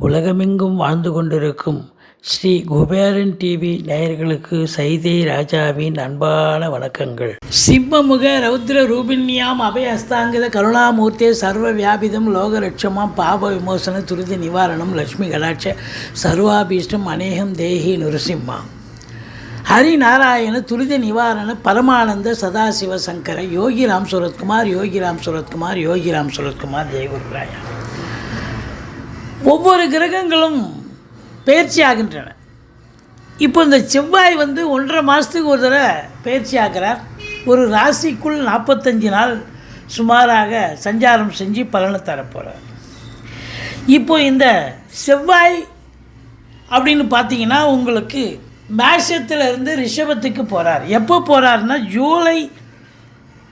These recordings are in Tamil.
உலகமெங்கும் வாழ்ந்து கொண்டிருக்கும் ஸ்ரீ குபேரன் டிவி நேயர்களுக்கு சைதை ராஜாவின் அன்பான வணக்கங்கள். சிம்மமுக ரௌத்ர ரூபிண்யாம் அபய அஸ்தாங்கித கருணாமூர்த்தே சர்வ வியாபிதம் லோகலட்சமாம் பாப விமோசன துரித நிவாரணம் லட்சுமி கடாட்ச சர்வாபீஷ்டம் அநேகம் தேஹி நுரசிம்மா ஹரி நாராயண துரித நிவாரண பரமானந்த சதாசிவ சங்கர யோகிராம் சுரத்குமார் யோகிராம் சுரத்குமார் யோகிராம் சுரத்குமார் ஜெயகுருராயா. ஒவ்வொரு கிரகங்களும் பயிற்சி ஆகின்றன. இப்போ இந்த செவ்வாய் வந்து ஒன்றரை மாதத்துக்கு ஒரு தடவை பயிற்சி ஆகிறார். ஒரு ராசிக்குள் நாற்பத்தஞ்சு நாள் சுமாராக சஞ்சாரம் செஞ்சு பலனை தரப்போகிறார் இப்போ இந்த செவ்வாய் அப்படின்னு பார்த்தீங்கன்னா உங்களுக்கு மேஷத்துல இருந்து ரிஷபத்துக்கு போகிறார் எப்போ போகிறாருன்னா ஜூலை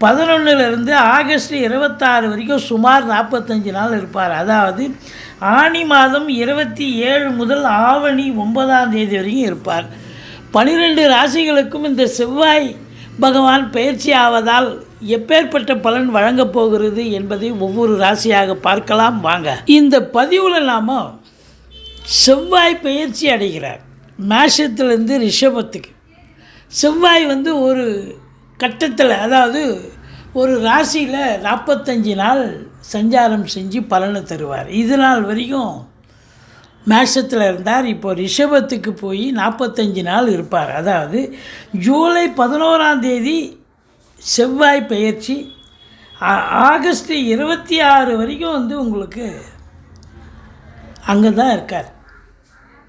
பதினொன்றுலேருந்து ஆகஸ்ட் இருபத்தாறு வரைக்கும் சுமார் நாற்பத்தஞ்சு நாள் இருப்பார். அதாவது ஆனி மாதம் இருபத்தி ஏழு முதல் ஆவணி ஒன்பதாம் தேதி வரைக்கும் இருப்பார். பனிரெண்டு ராசிகளுக்கும் இந்த செவ்வாய் பகவான் பயிற்சி ஆவதால் எப்பேற்பட்ட பலன் வழங்கப் போகிறது என்பதை ஒவ்வொரு ராசியாக பார்க்கலாம். வாங்க. இந்த பதிவில் நாம செவ்வாய் பயிற்சி அடைகிறார். மேஷத்துலேருந்து ரிஷபத்துக்கு. செவ்வாய் வந்து ஒரு கட்டத்தில் அதாவது ஒரு ராசியில் நாற்பத்தஞ்சு நாள் சஞ்சாரம் செஞ்சு பலனை தருவார். இது நாள் வரைக்கும் மேஷத்தில் இருந்தார். இப்போ ரிஷபத்துக்கு போய் நாற்பத்தஞ்சு நாள் இருப்பார். அதாவது ஜூலை பதினோராம் தேதி செவ்வாய் பயிற்சி ஆகஸ்ட் இருபத்தி ஆறு வரைக்கும் வந்து உங்களுக்கு அங்கே தான் இருக்கார்.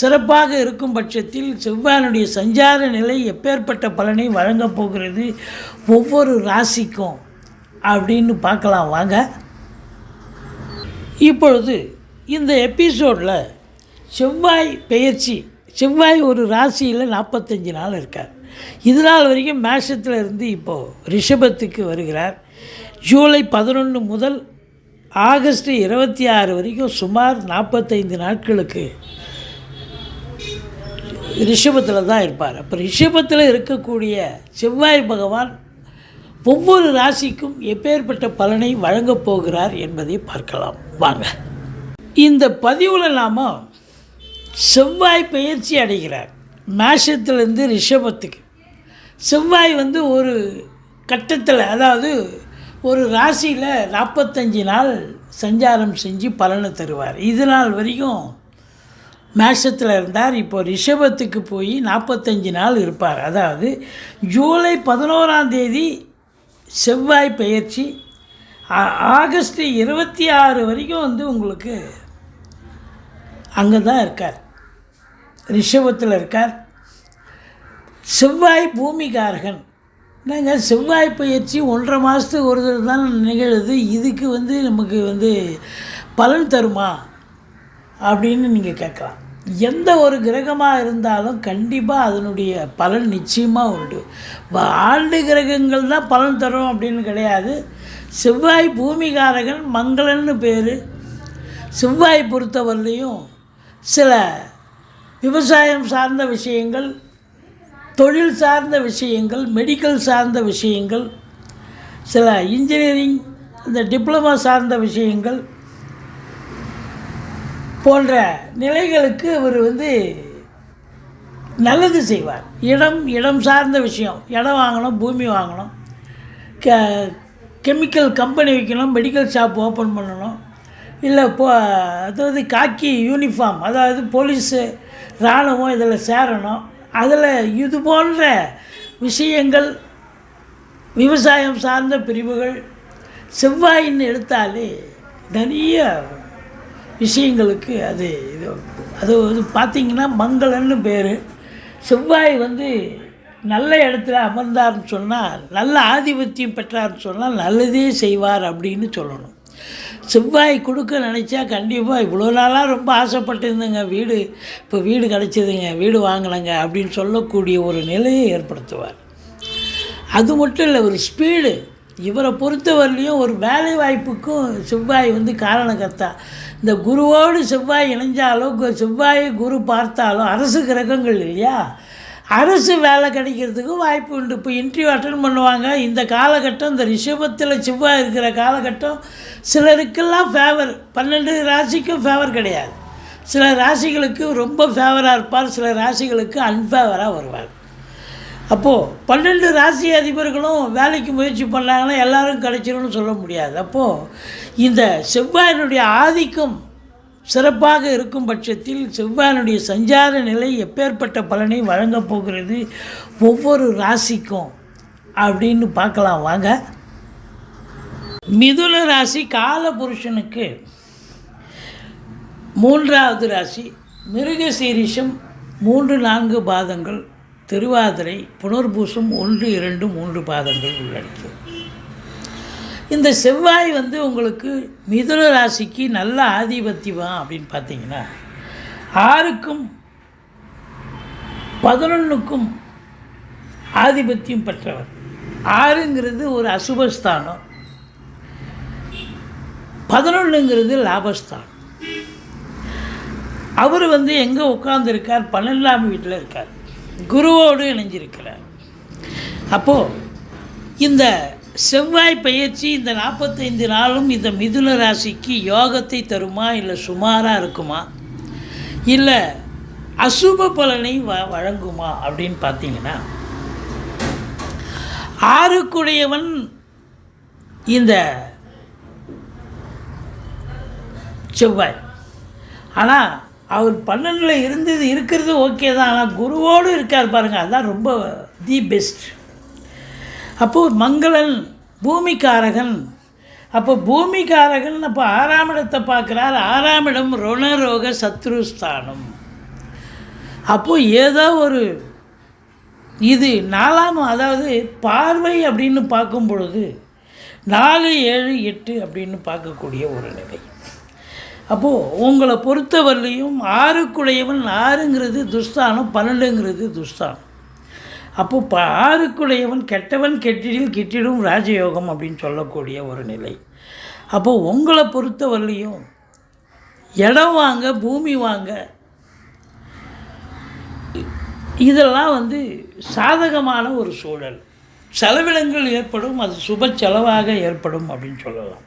சிறப்பாக இருக்கும் பட்சத்தில் செவ்வாயினுடைய சஞ்சார நிலை எப்பேற்பட்ட பலனை வழங்கப் போகிறது ஒவ்வொரு ராசிக்கும் அப்படின்னு பார்க்கலாம் வாங்க. இப்பொழுது இந்த எபிசோடில் செவ்வாய் பெயர்ச்சி செவ்வாய் ஒரு ராசியில் நாற்பத்தஞ்சு நாள் இருக்கார். இது நாள் வரைக்கும் மேஷத்தில் இருந்து இப்போது ரிஷபத்துக்கு வருகிறார். ஜூலை பதினொன்று முதல் ஆகஸ்ட் இருபத்தி ஆறு வரைக்கும் சுமார் நாற்பத்தைந்து நாட்களுக்கு ரிஷபத்தில் தான் இருப்பார். அப்போ ரிஷபத்தில் இருக்கக்கூடிய செவ்வாய் பகவான் ஒவ்வொரு ராசிக்கும் எப்பேற்பட்ட பலனை வழங்கப் போகிறார் என்பதை பார்க்கலாம். வாங்க. இந்த பதிவில் நாம் செவ்வாய் பயிற்சி அடைகிறார். மேஷத்துலேருந்து ரிஷபத்துக்கு. செவ்வாய் வந்து ஒரு கட்டத்தில் அதாவது ஒரு ராசியில் நாற்பத்தஞ்சு நாள் சஞ்சாரம் செஞ்சு பலனை தருவார். இது நாள் வரைக்கும் மேஷத்தில் இருந்தார். இப்போ ரிஷபத்துக்கு போய் நாற்பத்தஞ்சு நாள் இருப்பார். அதாவது ஜூலை பதினோராம் தேதி செவ்வாய் பயிற்சி ஆ- ஆகஸ்ட் இருபத்தி ஆறு வரைக்கும் வந்து உங்களுக்கு அங்கே தான் இருக்கார். ரிஷபத்தில் இருக்கார். செவ்வாய் பூமிகாரகன். என்னங்க? செவ்வாய் பயிற்சி ஒன்றரை மாதத்துக்கு ஒரு தடவை தான் நிகழுது. இதுக்கு வந்து நமக்கு வந்து பலன் தருமா? அப்படின்னு நீங்கள் கேட்கலாம். எந்த ஒரு கிரகமாக இருந்தாலும் கண்டிப்பாக அதனுடைய பலன் நிச்சயமாக உண்டு. ஆண்டு கிரகங்கள் தான் பலன் தரும் அப்படின்னு கிடையாது. செவ்வாய் பூமிகாரகன் மங்களன்னு பேர். செவ்வாய் பொறுத்தவரையிலையும் சில விவசாயம் சார்ந்த விஷயங்கள் தொழில் சார்ந்த விஷயங்கள் மெடிக்கல் சார்ந்த விஷயங்கள் சில இன்ஜினியரிங் இந்த டிப்ளமா சார்ந்த விஷயங்கள் போன்ற நிலைகளுக்கு அவர் வந்து நல்லது செய்வார். இடம் இடம் சார்ந்த விஷயம். இடம் வாங்கணும் பூமி வாங்கணும். கெ கெமிக்கல் கம்பெனி வைக்கணும் மெடிக்கல் ஷாப் ஓப்பன் பண்ணணும். இல்லை போ அதாவது காக்கி யூனிஃபார்ம் அதாவது போலீஸு இராணுவம் இதில் சேரணும். அதில் இது போன்ற விஷயங்கள் விவசாயம் சார்ந்த பிரிவுகள் செவ்வாயின்னு எடுத்தாலே நிறைய விஷயங்களுக்கு அது இது அது வந்து பார்த்திங்கன்னா மங்களன்னு பேர். செவ்வாய் வந்து நல்ல இடத்துல அமர்ந்தார்னு சொன்னால் நல்ல ஆதிபத்தியம் பெற்றார்னு சொன்னால் நல்லதே செய்வார் அப்படின்னு சொல்லணும். செவ்வாய் கொடுக்க நினச்சா கண்டிப்பாக இவ்வளோ நாளாக ரொம்ப ஆசைப்பட்டிருந்தேங்க வீடு. இப்போ வீடு கிடச்சிதுங்க வீடு வாங்கினங்க அப்படின்னு சொல்லக்கூடிய ஒரு நிலையை ஏற்படுத்துவார். அது மட்டும் இல்லை ஒரு ஸ்பீடு இவரை பொறுத்தவரையிலையும் ஒரு வேலை வாய்ப்புக்கும் செவ்வாய் வந்து காரணக்கர்த்தா இந்த குருவோடு செவ்வாய் இணைஞ்சாலோ கு- குரு பார்த்தாலோ அரசு கிரகங்கள் இல்லையா? அரசு வேலை கிடைக்கிறதுக்கும் வாய்ப்பு உண்டு. இப்போ இன்டர்வியூ அட்டன் பண்ணுவாங்க. இந்த காலகட்டம் இந்த ரிஷபத்தில் செவ்வாய் இருக்கிற காலகட்டம் சிலருக்கெல்லாம் ஃபேவர் பன்னெண்டு ராசிக்கும் ஃபேவர் கிடையாது. சில ராசிகளுக்கு ரொம்ப ஃபேவராக இருப்பார் சில ராசிகளுக்கு அன்ஃபேவராக வருவார். அப்போது பன்னெண்டு ராசி அதிபர்களும் வேலைக்கு முயற்சி பண்ணாங்கன்னா எல்லோரும் கிடைச்சிரும்னு சொல்ல முடியாது. அப்போது இந்த செவ்வாயினுடைய ஆதிக்கம் சிறப்பாக இருக்கும் பட்சத்தில் செவ்வாயினுடைய சஞ்சார நிலை எப்பேற்பட்ட பலனை வழங்கப் போகிறது? ஒவ்வொரு ராசிக்கும் அப்படின்னு பார்க்கலாம். வாங்க. மிதுன ராசி கால புருஷனுக்கு மூன்றாவது ராசி மிருக சீரிஷம் மூன்று நான்கு பாதங்கள் திருவாதிரை புனர்பூசம் ஒன்று இரண்டு மூன்று பாதங்கள் உள்ளடக்கியது. இந்த செவ்வாய் வந்து உங்களுக்கு மிதுன ராசிக்கு நல்ல ஆதிபத்தியம் அப்படின்னு பார்த்தீங்கன்னா ஆறுக்கும் பதினொன்றுக்கும் ஆதிபத்தியம் பெற்றவர். ஆறுங்கிறது ஒரு அசுபஸ்தானம். பதினொன்றுங்கிறது லாபஸ்தானம். அவர் வந்து எங்கே உட்கார்ந்துருக்கார்? பன்னெண்டாம் வீட்டில் இருக்கார். குருவோடு இணைஞ்சிருக்கிறார். அப்போது இந்த செவ்வாய் பயிற்சி இந்த நாற்பத்தைந்து நாளும் இந்த மிதுன ராசிக்கு யோகத்தை தருமா இல்லை சுமாராக இருக்குமா? இல்லை அசுப பலனை வ வழங்குமா அப்படின்னு பார்த்தீங்கன்னா ஆறுக்குடையவன் இந்த செவ்வாய். ஆனால் அவர் பன்னெண்டில் இருந்தது இருக்கிறது ஓகே தான். ஆனால் குருவோடு இருக்கார் பாருங்கள் அதுதான் ரொம்ப தி பெஸ்ட். அப்போது மங்களன் பூமிக்காரகன். அப்போ பூமிக்காரகன் அப்போ ஆறாம் இடத்தை பார்க்குறார். ஆறாம் இடம் ருணரோக சத்ருஸ்தானம். அப்போது ஏதோ ஒரு இது நாலாம் அதாவது பார்வை அப்படின்னு பார்க்கும் பொழுது நாலு ஏழு எட்டு அப்படின்னு பார்க்கக்கூடிய ஒரு நிலை. அப்போது உங்களை பொறுத்தவரையிலையும் ஆறுக்குடையவன் ஆறுங்கிறது துஸ்தானம் பன்னெண்டுங்கிறது துஸ்தானம். அப்போது இப்போ ஆறுக்குடையவன் கெட்டவன் கெட்டிடில் கிட்டிடும் ராஜயோகம் அப்படின்னு சொல்லக்கூடிய ஒரு நிலை. அப்போது உங்களை பொறுத்தவரையிலையும் இடம் வாங்க பூமி வாங்க இதெல்லாம் வந்து சாதகமான ஒரு சூழல். செலவினங்கள் ஏற்படும் அது சுப செலவாக ஏற்படும் அப்படின்னு சொல்லலாம்.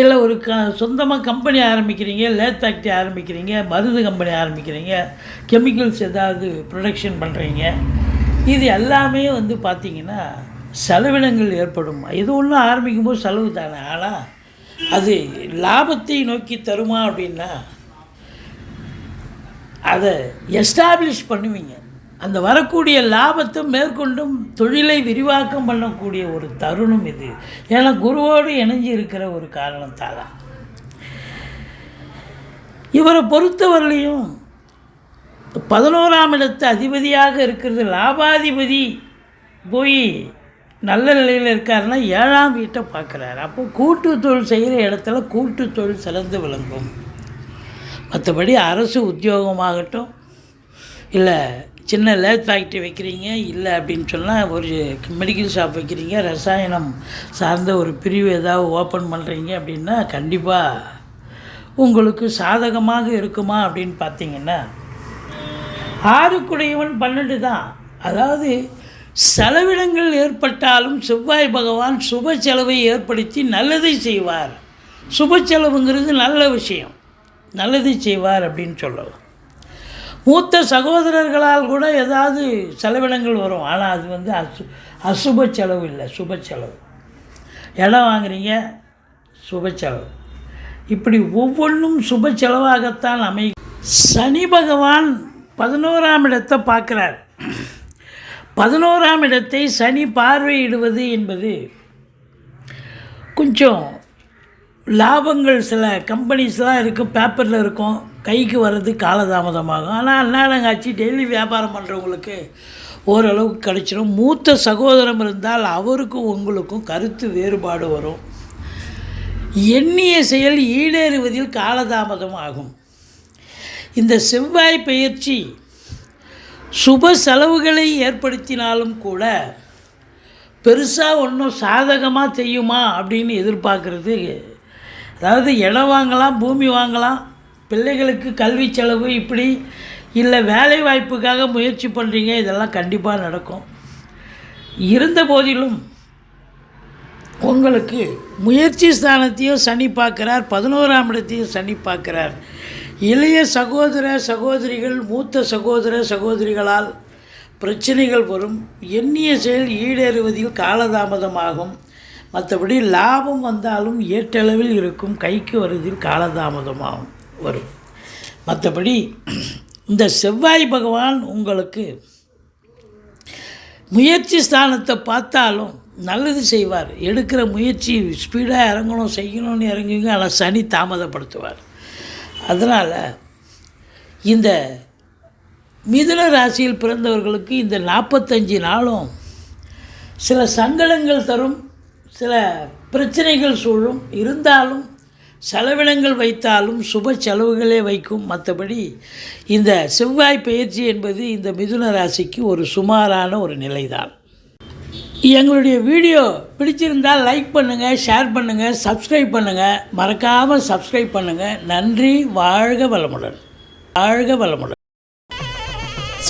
இல்லை ஒரு க சொந்தமாக கம்பெனி ஆரம்பிக்கிறீங்க லேத் ஃபேக்ட்ரி ஆரம்பிக்கிறீங்க மருந்து கம்பெனி ஆரம்பிக்கிறீங்க கெமிக்கல்ஸ் ஏதாவது ப்ரொடக்ஷன் பண்ணுறீங்க இது எல்லாமே வந்து பார்த்திங்கன்னா செலவினங்கள் ஏற்படும். இது ஒன்றும் ஆரம்பிக்கும் போது செலவு தானே. ஆனால் அது லாபத்தை நோக்கி தருமா அப்படின்னா அதை எஸ்டாப்ளிஷ் பண்ணுவீங்க. அந்த வரக்கூடிய லாபத்தை மேற்கொண்டும் தொழிலை விரிவாக்கம் பண்ணக்கூடிய ஒரு தருணம் இது. ஏன்னா குருவோடு இணைஞ்சு இருக்கிற ஒரு காரணத்தால். இவரை பொறுத்தவரையிலையும் பதினோராம் இடத்து அதிபதியாக இருக்கிறது லாபாதிபதி போய் நல்ல நிலையில் இருக்காருன்னா ஏழாம் வீட்டை பார்க்குறாரு. அப்போ கூட்டு தொழில் செய்கிற இடத்துல கூட்டு தொழில் சிறந்து விளங்கும். மற்றபடி அரசு உத்தியோகமாகட்டும் இல்லை சின்ன லேத் ஃபேக்ட்ரி வைக்கிறீங்க இல்லை அப்படின்னு சொன்னால் ஒரு மெடிக்கல் ஷாப் வைக்கிறீங்க ரசாயனம் சார்ந்த ஒரு பிரிவு ஏதாவது ஓப்பன் பண்ணுறீங்க அப்படின்னா கண்டிப்பாக உங்களுக்கு சாதகமாக இருக்குமா அப்படின்னு பார்த்தீங்கன்னா ஆறுக்குடையவன் பன்னெண்டு தான். அதாவது செலவினங்கள் ஏற்பட்டாலும் செவ்வாய் பகவான் சுப செலவை ஏற்படுத்தி நல்லதை செய்வார். சுப செலவுங்கிறது நல்ல விஷயம். நல்லதை செய்வார் அப்படின்னு சொல்லலாம். மூத்த சகோதரர்களால் கூட ஏதாவது செலவினங்கள் வரும். ஆனால் அது வந்து அசு அசுப செலவு இல்லை சுப செலவு. இடம் வாங்குறீங்க சுப செலவு. இப்படி ஒவ்வொன்றும் சுப செலவாகத்தான் அமை சனி பகவான் பதினோராம் இடத்தை பார்க்குறார். பதினோராம் இடத்தை சனி பார்வையிடுவது என்பது கொஞ்சம் லாபங்கள் சில கம்பெனிஸ்லாம் இருக்கும் பேப்பரில் இருக்கும். கைக்கு வர்றது காலதாமதமாகும். ஆனால் அன்னாடங்காட்சி டெய்லி வியாபாரம் பண்ணுறவங்களுக்கு ஓரளவுக்கு கிடைச்சிடும் மூத்த சகோதரம் இருந்தால் அவருக்கும் உங்களுக்கும் கருத்து வேறுபாடு வரும். எண்ணிய செயல் ஈடேறுவதில் காலதாமதம் ஆகும். இந்த செவ்வாய் பயிற்சி சுப செலவுகளை ஏற்படுத்தினாலும் கூட பெருசாக ஒன்றும் சாதகமாக செய்யுமா அப்படின்னு எதிர்பார்க்குறது. அதாவது இடம் வாங்கலாம் பூமி வாங்கலாம் பிள்ளைகளுக்கு கல்வி செலவு இப்படி இல்லை வேலை வாய்ப்புக்காக முயற்சி பண்ணுறீங்க இதெல்லாம் கண்டிப்பாக நடக்கும். இருந்த போதிலும் உங்களுக்கு முயற்சி ஸ்தானத்தையும் சனி பார்க்குறார் பதினோராம் இடத்தையும் சனி பார்க்குறார். இளைய சகோதர சகோதரிகள் மூத்த சகோதர சகோதரிகளால் பிரச்சனைகள் வரும். எண்ணிய செயல் ஈடேறுவதில் காலதாமதமாகும். மற்றபடி லாபம் வந்தாலும் ஏற்றளவில் இருக்கும் கைக்கு வருவதில் காலதாமதமாகும். வரும். மற்றபடி இந்த செவ்வாய் பகவான் உங்களுக்கு முயற்சி ஸ்தானத்தை பார்த்தாலும் நல்லது செய்வார். எடுக்கிற முயற்சி ஸ்பீடாக இறங்கணும் செய்யணும்னு இறங்குவீங்க. ஆனால் சனி தாமதப்படுத்துவார். அதனால் இந்த மிதுன ராசியில் பிறந்தவர்களுக்கு இந்த நாற்பத்தஞ்சு நாளும் சில சங்கடங்கள் தரும் சில பிரச்சனைகள் சூழும். இருந்தாலும் செலவினங்கள் வைத்தாலும் சுப செலவுகளே வைக்கும். மற்றபடி இந்த செவ்வாய் பயிற்சி என்பது இந்த மிதுன ராசிக்கு ஒரு சுமாரான ஒரு நிலைதான். எங்களுடைய வீடியோ பிடிச்சிருந்தால் லைக் பண்ணுங்கள் ஷேர் பண்ணுங்கள் சப்ஸ்கிரைப் பண்ணுங்கள் மறக்காமல் சப்ஸ்கிரைப் பண்ணுங்கள் நன்றி வாழ்க வளமுடன். வாழ்க வளமுடன்.